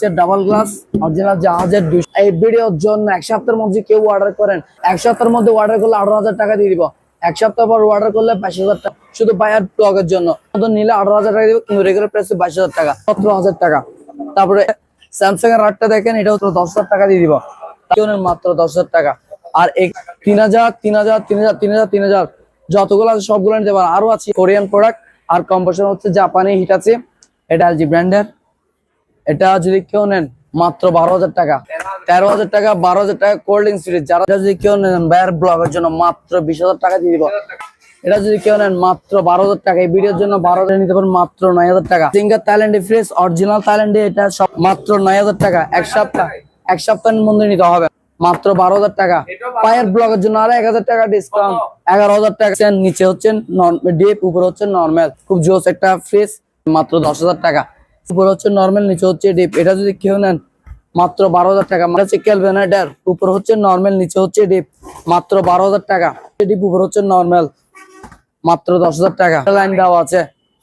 হচ্ছে double glass original জাহাজের এই ভিডিওর জন্য এক সপ্তাহের মধ্যে কেউ অর্ডার করেন, এক সপ্তাহের মধ্যে অর্ডার করলে আঠারো হাজার টাকা দিয়ে দিব। এক সপ্তাহ পর অর্ডার করলে বাইশ হাজার টাকা। শুধু বায়ার ব্লগের জন্য। নিলে আঠারো হাজার টাকা দিব, কিন্তু রেগুলার প্রাইস বাইশ হাজার টাকা, সতেরো হাজার টাকা। তারপরে স্যামসাং এর আটটা দেখেন, এটা হচ্ছে দশ হাজার টাকা দিয়ে দিব। মাত্র দশ হাজার টাকা। আর এক তিন হাজার তিন হাজার তিন হাজার তিন হাজার তিন হাজার, যতগুলো আছে সবগুলো নিতে পারেন। আরও আছে কোরিয়ান প্রোডাক্ট আর কম্পোশন হচ্ছে জাপানি হিট আছে। এটা এলজি ব্র্যান্ডের এটা যদি কেউ নেন মাত্র বারো হাজার টাকা। তেরো হাজার টাকা, বারো হাজার টাকা কোল্ড ড্রিঙ্কস যারা যদি কেউ নেন বায়ার ব্লগের জন্য মাত্র বিশ হাজার টাকা দিয়ে দিব। এটা যদি কেউ নেন, মাত্র বারো হাজার টাকা। এই ভিডিওর জন্য বারো হাজার নিতে পারেন মাত্র নয় হাজার টাকা। সিঙ্গার থাইল্যান্ডে ফ্রেশ অরিজিনাল থাইল্যান্ডে এটা সব মাত্র নয় হাজার টাকা। এক সপ্তাহ, এক সপ্তাহের মধ্যে নিতে হবে। মাত্র বারো হাজার টাকা। পায়ের ব্লগের জন্য আরও এক হাজার টাকা ডিসকাউন্ট এগারো হাজার টাকা। নিচে হচ্ছে ডিপ উপরে হচ্ছে নর্মাল খুব জোস একটা ফ্রেশ মাত্র দশ হাজার টাকা। উপরে হচ্ছে নর্মাল নিচে হচ্ছে ডিপ এটা যদি কেউ নেন, মাত্র বারো হাজার টাকা। মানে হচ্ছে ক্যালভেনাডার উপর হচ্ছে নর্মাল নিচে হচ্ছে ডিপ মাত্র বারো হাজার টাকা। ডিপ উপর হচ্ছে নর্মাল মাত্র দশ হাজার টাকা। লাইন দেওয়া আছে,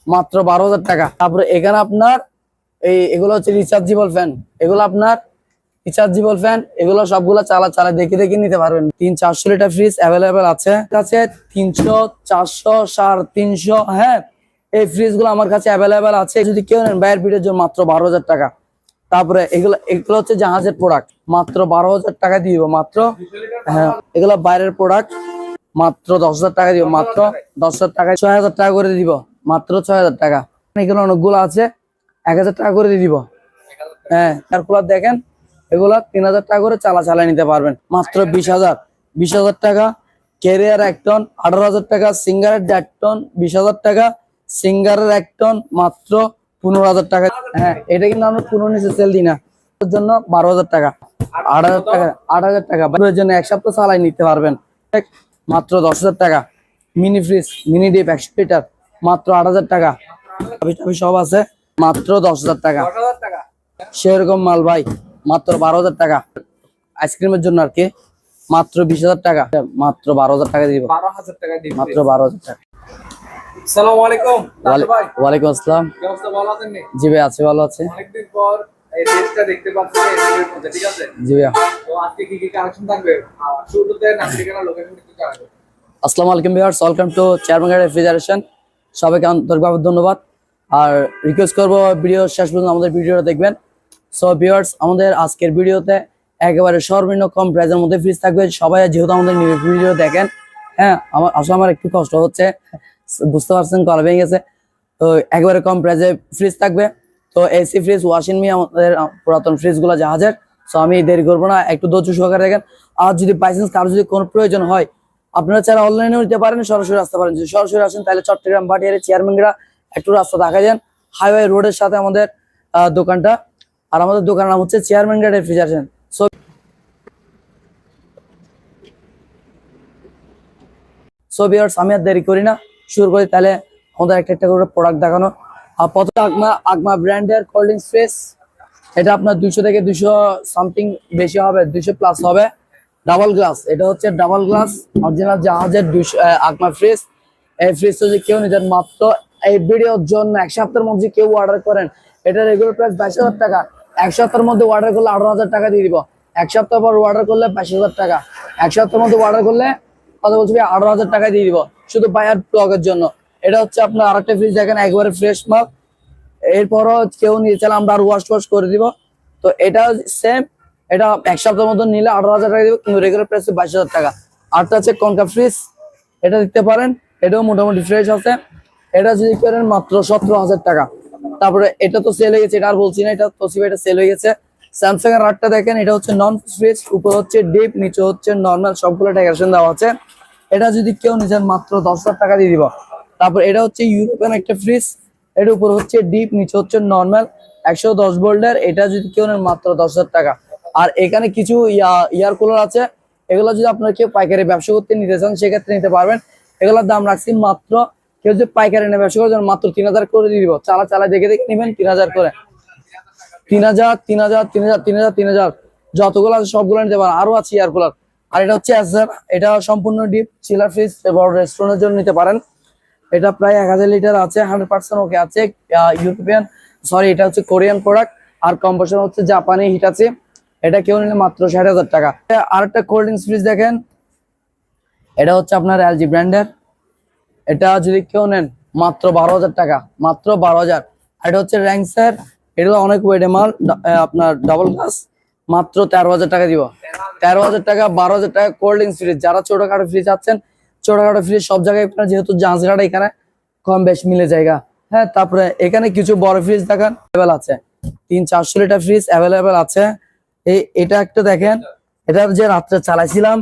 মাত্র বারো হাজার টাকা। তারপরে এখানে আপনার এই, এগুলো হচ্ছে রিচার্জেবল ফ্যান এগুলো আপনার রিচার্জেবল ফ্যান এগুলো সবগুলো চালা চালা, দেখে দেখে নিতে পারবেন। তিন চারশো লিটার ফ্রিজ অ্যাভেলেবেল আছে। আছে তিনশো, চারশো, সাড়ে তিনশো হ্যাঁ এই ফ্রিজগুলো আমার কাছে অ্যাভেলেবেল আছে। যদি কেউ নেন বাইরের ভিড়ের জন্য মাত্র বারো হাজার টাকা। তারপরে এগুলো এগুলো হচ্ছে জাহাজের প্রোডাক্ট মাত্র বারো হাজার টাকা দিব, মাত্র হ্যাঁ এগুলো বাইরের প্রোডাক্ট মাত্র দশ হাজার টাকা দিব, মাত্র দশ হাজার টাকা ছয় হাজার টাকা করে দিব, মাত্র ছয় হাজার টাকা। এগুলো অনেকগুলো আছে, এক হাজার টাকা করে দিয়ে দিব। হ্যাঁ ক্যালকুলার দেখেন, এগুলা তিন হাজার টাকা করে চালা চালায় নিতে পারবেন। মাত্র বিশ হাজার। বিশ হাজার টাকা ক্যারিয়ার এক টন আঠারো হাজার টাকা সিঙ্গারের দেড় টন বিশ হাজার টাকা সিঙ্গারের এক টন মাত্র পনেরো হাজার টাকা। হ্যাঁ এটা কিন্তু আমরা পনেরো নিচে সেল দিই না। এর জন্য বারো হাজার টাকা। আট হাজার টাকা আট হাজার টাকা। এর জন্য এক সপ্তাহ চালাই নিতে পারবেন? মাত্র দশ হাজার টাকা। মিনি ফ্রিজ মিনি ডিপ একশো লিটার মাত্র আট হাজার টাকা। সব আছে। মাত্র দশ হাজার টাকা। সেরকম মাল ভাই মাত্র বারো হাজার টাকা। আইসক্রিমের জন্য আর কি মাত্র বিশ হাজার টাকা। মাত্র বারো হাজার টাকা দিব। বারো হাজার টাকা মাত্র বারো হাজার টাকা। সালাম আলাইকুম। ভাই। ওয়ালাইকুম আসসালাম। কি অবস্থা? ভালো আছেন নি? জি ভাই আছে ভালো আছে। অনেকদিন পর এই ড্রেসটা দেখতে পাচ্ছি ঠিক আছে? জি ভাইয়া। তো আজকে কি কি কালেকশন থাকবে? শুরুতে লোকেশন একটু জানাবেন আসসালামু আলাইকুম viewers welcome to chairman refrigeration সবাইকে আন্তরিকভাবে ধন্যবাদ। আর রিকোয়েস্ট করব ভিডিও শেষ পর্যন্ত আমাদের ভিডিওটা দেখবেন। সো ভিউয়ার্স আমাদের আজকের ভিডিওতে একেবারে সর্বনিম্ন কম প্রাইসের মধ্যে ফ্রিজ থাকবে। সবাই যেহেতু আমাদের ভিডিও দেখেন হ্যাঁ আমার আসলে আমার একটু কষ্ট হচ্ছে। বুঝতে পারছেন কল ভেঙে গেছে। তো একবারে কম প্রাইসে ফ্রিজ থাকবে। তো এসি ফ্রিজ ওয়াশিং মি আমাদের পুরাতন ফ্রিজগুলো জাহাজের। সো আমি দেরি করব না, একটু ধৈর্য সহকারে দেখেন। আর যদি বাইচান্স কারও যদি কোনো প্রয়োজন হয়, আপনারা চাইলে অনলাইনেও নিতে পারেন, সরাসরি আসতে পারেন। যদি সরাসরি আসেন, তাহলে চট্টগ্রাম ভাটিয়ারি চেয়ারম্যানরা একটু রাস্তা দেখা যান হাইওয়ে রোডের সাথে আমাদের দোকানটা। আর আমাদের দোকানের নাম হচ্ছে chairman guard refrigeration so so viewers আমি আর দেরি করি না। শুরু করি তাহলে আমাদের একটা একটা করে প্রোডাক্ট দেখানো। আর প্রথমে আগমা আগমা ব্র্যান্ডের কোল্ড ড্রিঙ্কস ফ্রেশ এটা আপনার দুশো থেকে দুশো সামথিং বেশি হবে দুশো প্লাস হবে। ডাবল গ্লাস এটা হচ্ছে ডাবল গ্লাস অরিজিনাল জাহাজের দুশো আগমা ফ্রিজ এই ফ্রিজটা যদি কেউ নিতেন মাত্র এই ভিডিওর জন্য এক সপ্তাহের মধ্যে কেউ অর্ডার করেন, এটা রেগুলার প্রাইস বাইশ হাজার টাকা। এক সপ্তাহের মধ্যে অর্ডার করলে আঠারো হাজার টাকা দিয়ে দিব। এক সপ্তাহ পর অর্ডার করলে বাইশ হাজার টাকা। এক সপ্তাহের মধ্যে অর্ডার করলে কথা বলছি ভাই, আঠারো হাজার টাকা দিয়ে দিব। শুধু বায়ার ব্লগের জন্য। এটা হচ্ছে আপনার আরেকটা ফ্রিজ দেখেন, একবারে ফ্রেশ মাল। এরপরও কেউ নিয়ে চাইলে আমরা আর ওয়াশ ওয়াশ করে দিব। তো এটা সেম এটা এক সপ্তাহের মতো নিলে আঠারো হাজার টাকা দিব, কিন্তু রেগুলার প্রাইস বাইশ হাজার টাকা। আরটা হচ্ছে কনকা ফ্রিজ এটা দিতে পারেন, এটাও মোটামুটি ফ্রেশ আছে। এটা যদি করেন মাত্র সতেরো হাজার টাকা। তারপরে এটা তো সেল হয়ে গেছে, এটা আর বলছি না, এটা তোসিবা এটা সেল হয়ে গেছে। স্যামসাং এর আটটা দেখেন, এটা হচ্ছে নন ফ্রিজ উপর হচ্ছে ডিপ নিচে হচ্ছে নর্মাল সবগুলো ডেকোরেশন দেওয়া আছে। এটা যদি কেউ নিজের মাত্র দশ হাজার টাকা দিয়ে দিব। তারপর এটা হচ্ছে ইউরোপিয়ান একটা ফ্রিজ এর উপর হচ্ছে ডিপ নিচে হচ্ছে নর্মাল একশো দশ বোল্ডের এটা যদি কেউ নেন মাত্র দশ হাজার টাকা। আর এখানে কিছু ইয়ার কুলার আছে। এগুলো যদি আপনার কেউ পাইকারি ব্যবসা করতে নিতে চান, সেক্ষেত্রে নিতে পারবেন। এগুলোর দাম রাখছি মাত্র, কেউ যদি পাইকারি নিয়ে ব্যবসা জন্য মাত্র তিন হাজার করে দিয়ে দিব। চালা চালা দেখে দেখে নেবেন, তিন হাজার করে। তিন হাজার তিন হাজার তিন হাজার তিন হাজার তিন হাজার। যতগুলো আছে সবগুলো নিতে পারেন। আরও আছে এয়ার কুলার আর এটা হচ্ছে অ্যাজার এটা সম্পূর্ণ ডিপ চিলার ফ্রিজ বড় রেস্টুরেন্টের জন্য নিতে পারেন। এটা প্রায় এক হাজার লিটার আছে হান্ড্রেড পার্সেন্ট ওকে আছে। ইউরোপিয়ান সরি এটা হচ্ছে কোরিয়ান প্রোডাক্ট আর কম্পোসার হচ্ছে জাপানি হিট আছে। এটা কেউ নিলে মাত্র ষাট হাজার টাকা। আর একটা কোল্ড ড্রিঙ্কস ফ্রিজ দেখেন। এটা হচ্ছে আপনার এলজি ব্র্যান্ডের এটা যদি কেউ নেন, মাত্র বারো হাজার টাকা, মাত্র বারো হাজার। এটা হচ্ছে র্যাঙ্কসের এটা অনেক ওয়েটে মাল আপনার ডাবল গ্লাস মাত্র তেরো হাজার টাকা দিব। তেরো হাজার টাকা, বারো হাজার টাকা কোল্ড ড্রিঙ্কস ফ্রিজ যারা ছোটখাটো ফ্রিজ আছেন ছোটখাটো ফ্রিজ সব জায়গায় আপনার যেহেতু জাহাজঘাট এখানে কম বেশ মিলে জায়গা। হ্যাঁ তারপরে এখানে কিছু বড় ফ্রিজ দেখেন অ্যাভেলেবল আছে। তিন চারশো লিটার ফ্রিজ অ্যাভেলেবেল আছে। এই, এটা একটা দেখেন, এটা যে রাত্রে চালাইছিলাম,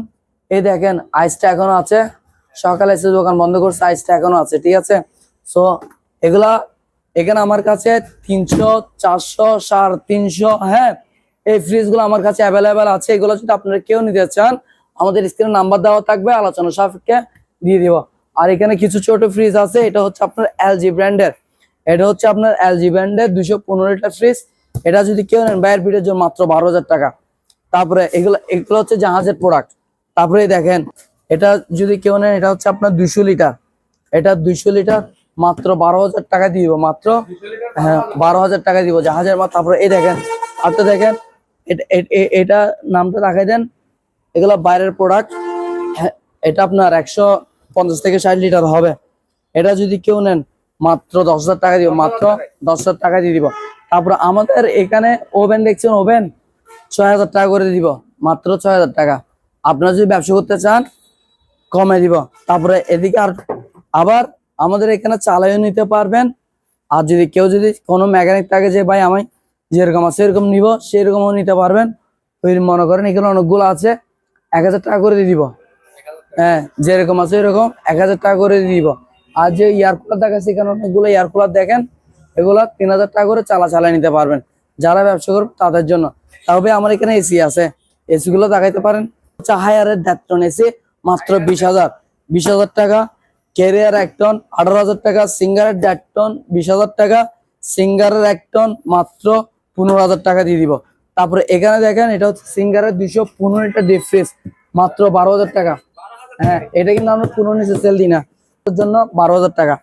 এই দেখেন আইসটা এখনও আছে। সকালে এসে দোকান বন্ধ করছে আইসটা এখনও আছে, ঠিক আছে? সো এগুলা এখানে আমার কাছে তিনশো, চারশো, সাড়ে তিনশো হ্যাঁ এই ফ্রিজগুলো আমার কাছে অ্যাভেলেবেল আছে, এগুলো যদি আপনারা কেউ নিতে চান, আমাদের স্ক্রিনে নাম্বার দেওয়া থাকবে, আলোচনা সাপেক্ষে দিয়ে দিব। আর এখানে কিছু ছোট ফ্রিজ আছে, এটা হচ্ছে আপনার এলজি ব্র্যান্ডের এটা হচ্ছে আপনার এলজি ব্র্যান্ডের দুশো পনেরো লিটার ফ্রিজ এটা যদি কেউ নেন, বাইরের পিঠের জন্য মাত্র বারো হাজার টাকা। তারপরে এগুলো এগুলো হচ্ছে জাহাজের প্রোডাক্ট তারপরে দেখেন, এটা যদি কেউ নেন, এটা হচ্ছে আপনার দুশো লিটার এটা দুইশো লিটার মাত্র বারো হাজার টাকা দিব, মাত্র হ্যাঁ বারো হাজার টাকা দিব জাহাজের মাত্র তারপরে এই দেখেন আপনি দেখেন এটা- নামটা দেখাই দেন। এগুলো বাইরের প্রোডাক্ট এটা আপনার একশো পঞ্চাশ থেকে ষাট লিটার হবে। এটা যদি কেউ নেন, মাত্র দশ হাজার টাকা দিব, মাত্র দশ হাজার টাকা দিয়ে দিব। তারপর আমাদের এখানে ওভেন দেখছেন ওভেন ছয় হাজার টাকা করে দিব, মাত্র ছয় হাজার টাকা। আপনারা যদি ব্যবসা করতে চান কমে দিব। তারপরে এদিকে আর আবার আমাদের এখানে চালাইও নিতে পারবেন। আর যদি কেউ যদি কোনো মেকানিক থাকে যে, ভাই আমি যেরকম আছে এরকম নিব, সেরকমও নিতে পারবেন। ওই মনে করেন, এখানে অনেকগুলো আছে, এক হাজার টাকা করে দিব। হ্যাঁ যেরকম আছে এরকম এক হাজার টাকা করে দিব। আর যে এয়ার কুলার দেখাচ্ছে, এখানে অনেকগুলো এয়ার কুলার দেখেন, এগুলো তিন হাজার টাকা করে চালা চালাই নিতে পারবেন। যারা ব্যবসা করবে তাদের জন্য। তবে আমার এখানে এসি আছে। এসি গুলো দেখাইতে পারেন। হায়ারের দেড় টন এসি মাত্র বিশ হাজার। বিশ হাজার টাকা। ক্যারিয়ার এক টন আঠারো হাজার টাকা। সিঙ্গারের দেড় টন বিশ হাজার টাকা। সিঙ্গারের এক টন মাত্র পনেরো হাজার টাকা দিয়ে দিব। তারপরে এখানে দেখেন, এটা হচ্ছে সিঙ্গারের দুইশো পনেরোটা ডিপ ফ্রিজ মাত্র বারো হাজার টাকা। হ্যাঁ এটা কিন্তু আমরা পনেরো নিচে সেল দিই না। জন্য বারো হাজার টাকা।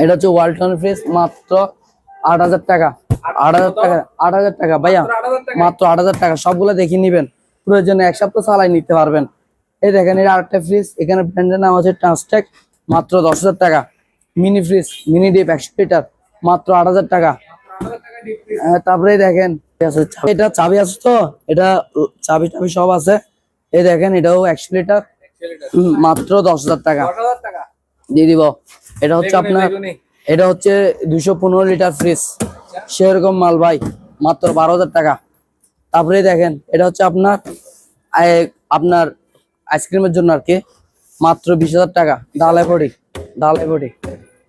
এটা হচ্ছে ওয়ালটন ফ্রিজ মাত্র আট হাজার টাকা। আট হাজার টাকা, আট হাজার টাকা, ভাইয়া। মাত্র আট হাজার টাকা। সবগুলো দেখে নিবেন। প্রয়োজনে এক সপ্তাহ চালাই নিতে পারবেন। এই দেখেন এটা আরেকটা ফ্রিজ এখানে ব্র্যান্ডের নাম আছে ট্রান্সটেক মাত্র দশ হাজার টাকা। মিনি ফ্রিজ মিনি ডিপ একশো লিটার, মাত্র আট হাজার টাকা। তারপরে এই দেখেন এটা চাবি আছে তো? এটা চাবি টাবি সব আছে। এই দেখেন এটাও একশো লিটার মাত্র দশ হাজার টাকা। দিয়ে দিব। এটা হচ্ছে আপনার এটা হচ্ছে দুশো পনেরো লিটার ফ্রিজ সেরকম মাল ভাই মাত্র বারো হাজার টাকা। তারপরে দেখেন এটা হচ্ছে আপনার আপনার আইসক্রিমের জন্য আর কি। মাত্র বিশ হাজার টাকা। ডালাই বডি ডালাই বডি।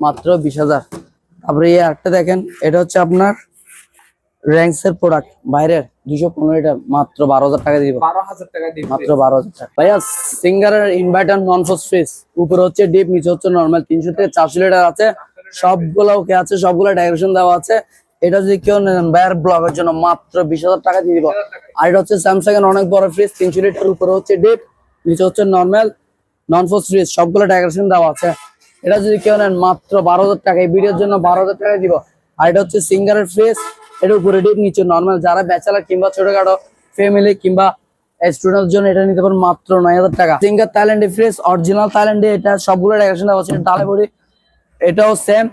মাত্র বিশ হাজার। তারপরে এই আরেকটা দেখেন এটা হচ্ছে আপনার র্যাঙ্কসের প্রোডাক্ট বাইরের দুশো পনেরো লিটার মাত্র বারো হাজার টাকা দিব। বারো হাজার টাকা ডিপ মাত্র বারো হাজার টাকা। ভাইয়া সিঙ্গারের ইনভার্টার নন ফোর্স ফ্রিজ উপরে হচ্ছে ডিপ নিচে হচ্ছে নর্মাল তিনশো থেকে চারশো লিটার আছে। সবগুলো ওকে আছে সবগুলো ডাইরেকশন দেওয়া আছে। এটা যদি কেউ নেন ভাইয়ার ব্লগের জন্য মাত্র বিশ হাজার টাকা দিয়ে দিব। আর এটা হচ্ছে স্যামসাং এর অনেক বড় ফ্রিজ তিনশো লিটার উপরে হচ্ছে ডিপ নিচে হচ্ছে নর্মাল নন ফোর্স ফ্রিজ সবগুলো ডাইরেকশন দেওয়া আছে। এটা যদি কেউ নেন মাত্র বারো হাজার টাকা। এই ভিডিওর জন্য বারো হাজার টাকা দিব। আর এটা হচ্ছে সিঙ্গারের ফ্রিজ এটা উপরে ডিপ নিচে নর্মাল যারা ব্যাচেলার কিংবা ছোটখাটো ফ্যামিলি কিংবা স্টুডেন্টের জন্য এটা নিতে পারেন মাত্র নয় হাজার টাকা। সিঙ্গার থাইল্যান্ডে ফ্রেশ অরিজিনাল থাইল্যান্ডে এটা সবগুলো ডাইরেকশন দেওয়া আছে। ডালে এটাও সেম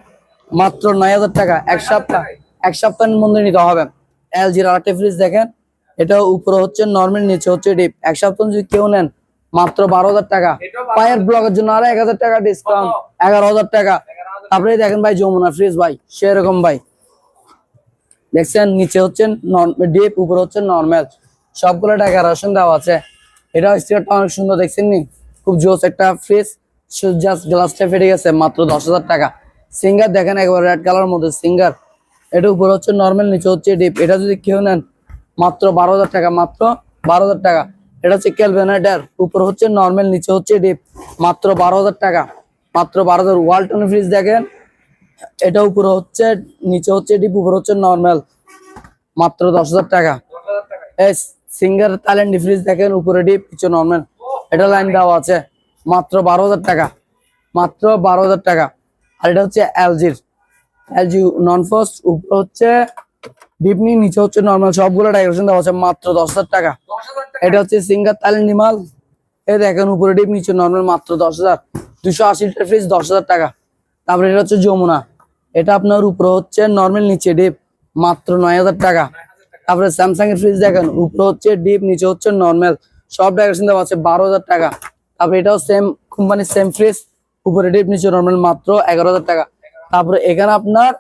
মাত্র নয় হাজার টাকা। এক সপ্তাহ এক সপ্তাহের মধ্যে নিতে হবে। এলজির আরেকটা ফ্রিজ দেখেন এটা উপরে হচ্ছে নর্মাল নিচে হচ্ছে ডিপ এক সপ্তাহ যদি কেউ নেন মাত্র বারো হাজার টাকা। পায়ের ব্লকের জন্য আরও এক হাজার টাকা ডিসকাউন্ট এগারো হাজার টাকা। তারপরে দেখেন ভাই যমুনা ফ্রিজ ভাই সেরকম ভাই। দেখছেন, নিচে হচ্ছে ডিপ, উপরে হচ্ছে নর্মাল সবগুলো টাকা রসুন দেওয়া আছে। এটা স্টিকারটা অনেক সুন্দর, দেখছেন নি? খুব জোস একটা ফ্রিজ জাস্ট গ্লাসটা ফেটে গেছে, মাত্র দশ হাজার টাকা। সিঙ্গার দেখেন একবার রেড কালার মধ্যে সিঙ্গার এটা উপরে হচ্ছে নর্মাল নিচে হচ্ছে ডিপ এটা যদি কেউ নেন, মাত্র বারো হাজার টাকা, মাত্র বারো হাজার টাকা। এটা হচ্ছে ক্যালভেনাইটার উপর হচ্ছে নর্মাল নিচে হচ্ছে ডিপ মাত্র বারো হাজার টাকা। মাত্র বারো হাজার। ওয়ালটন ফ্রিজ দেখেন এটা উপরে হচ্ছে, নিচে হচ্ছে ডিপ, উপরে হচ্ছে নর্মাল মাত্র দশ হাজার টাকা। সিঙ্গার থাইল্যান্ড ফ্রিজ দেখেন, উপরে ডিপ, নিচে নর্মাল এটা লাইন দেওয়া আছে। মাত্র বারো হাজার টাকা। মাত্র বারো হাজার টাকা। আর এটা হচ্ছে এলজির এলজি নন ফোর্স উপরে হচ্ছে ডিপনি নিচে হচ্ছে নর্মাল সবগুলো ডেকোরেশন দেওয়া আছে, মাত্র দশ হাজার টাকা। এটা হচ্ছে সিঙ্গার তালিনি মাল এ দেখেন, উপরে ডিপ, নিচে নর্মাল মাত্র দশ হাজার। দুশো আশি ফ্রিজ দশ হাজার টাকা। তারপরে এটা হচ্ছে যমুনা। এটা আপনার উপরে হচ্ছে নর্মাল নিচে ডিপ মাত্র নয় হাজার টাকা। তারপরে স্যামসাং এর ফ্রিজ দেখেন, উপরে হচ্ছে ডিপ নিচে হচ্ছে নর্মাল সব ডেকোরেশন দেওয়া আছে বারো হাজার টাকা। তারপরে এটাও সেম কোম্পানির সেম ফ্রিজ উপরে ডিপ নিচে নর্মাল মাত্র এগারো হাজার টাকা। তারপরে এখানে আপনার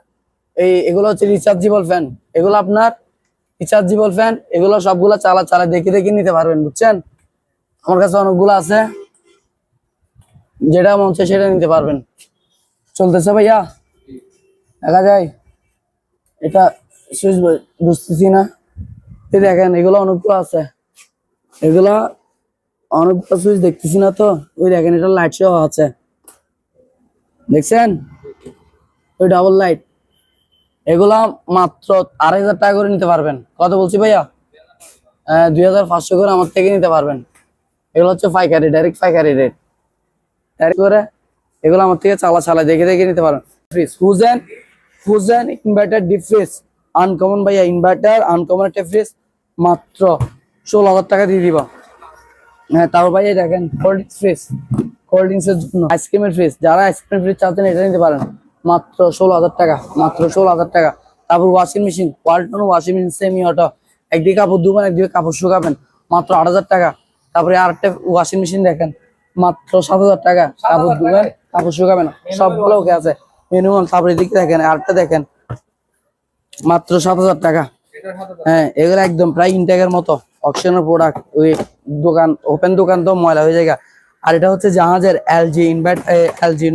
এই, এগুলো হচ্ছে রিচার্জেবল ফ্যান এগুলো আপনার রিচার্জেবল ফ্যান এগুলো সবগুলো চালা চালা দেখে দেখে নিতে পারবেন, বুঝছেন? আমার কাছে অনেকগুলো আছে, যেটা মন চায় সেটা নিতে পারবেন। চলতেছে ভাইয়া? দেখা যায়। এটা সুইচ বুঝতেছি না। এই দেখেন, এগুলো অনেকগুলো আছে। এগুলা অনেকগুলো সুইচ দেখতেছি না তো। ওই দেখেন, এটা লাইট সহ আছে। দেখছেন? ওই ডাবল লাইট এগুলা মাত্র আড়াই হাজার টাকা করে নিতে পারবেন। কত বলছি ভাইয়া? দুই হাজার পাঁচশো করে আমার থেকে নিতে পারবেন। এগুলো হচ্ছে পাইকারি ডাইরেক্ট পাইকারি রেট ডাইরেক্ট করে এগুলো আমার থেকে চালা চালা, দেখে দেখে নিতে পারবেন ফ্রিজ হুজেন হুজেন ইনভার্টার ডিপ ফ্রিজ আনকমন ভাইয়া ইনভার্টার আনকমন একটা ফ্রিজ মাত্র ষোলো হাজার টাকা দিয়ে দিবা। হ্যাঁ তারপর ভাই দেখেন cold drinks fridge cold drinks এর জন্য আইসক্রিমের ফ্রিজ যারা আইসক্রিম ফ্রিজ চাচ্ছেন এটা নিতে পারেন। মাত্র ষোলো হাজার টাকা, মাত্র ষোলো হাজার টাকা। তারপর washing machine Walton washing machine semi auto একদিকে কাপড় ধুবেন, একদিকে কাপড় শুকাবেন, মাত্র আট হাজার টাকা। তারপরে আরেকটা ওয়াশিং মেশিন দেখেন মাত্র সাত হাজার টাকা। কাপড় ধুবেন কাপড় শুকাবেন সবগুলো ওকে আছে। মিনিমাম তারপরে এদিকে দেখেন আরেকটা দেখেন। মাত্র সাত হাজার টাকা। হ্যাঁ এগুলো একদম প্রায় ইনটেকের মতো। অকশনের প্রোডাক্ট ওই দোকান ওপেন দোকান তো ময়লা হয়ে যায় আর এটা হচ্ছে জাহাজের এলজি ইনভার্ট এলজি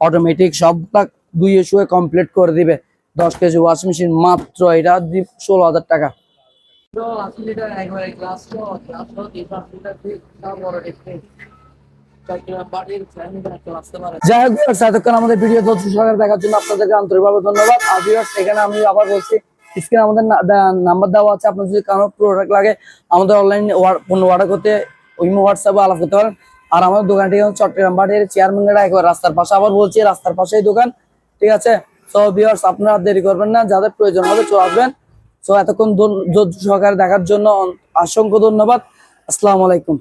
অটোমেটিক সবগুলা দুই শুয়ে কমপ্লিট করে দিবে। দশ কেজি ওয়াশিং মেশিন মাত্র এটা ষোলো হাজার টাকা। আমাদের অনলাইন অর্ডার করতে আলাপ করতে পারেন। আর দোকানটি একবার রাস্তার পাশে। আবার বলছি, রাস্তার পাশেই দোকান, ঠিক আছে? তো ভিউয়ার্স আপনারা দেরি করবেন না, যাদের প্রয়োজন হবে চলে আসবেন। তো এতক্ষণ সহকারে দেখার জন্য অসংখ্য ধন্যবাদ। আসসালামু আলাইকুম।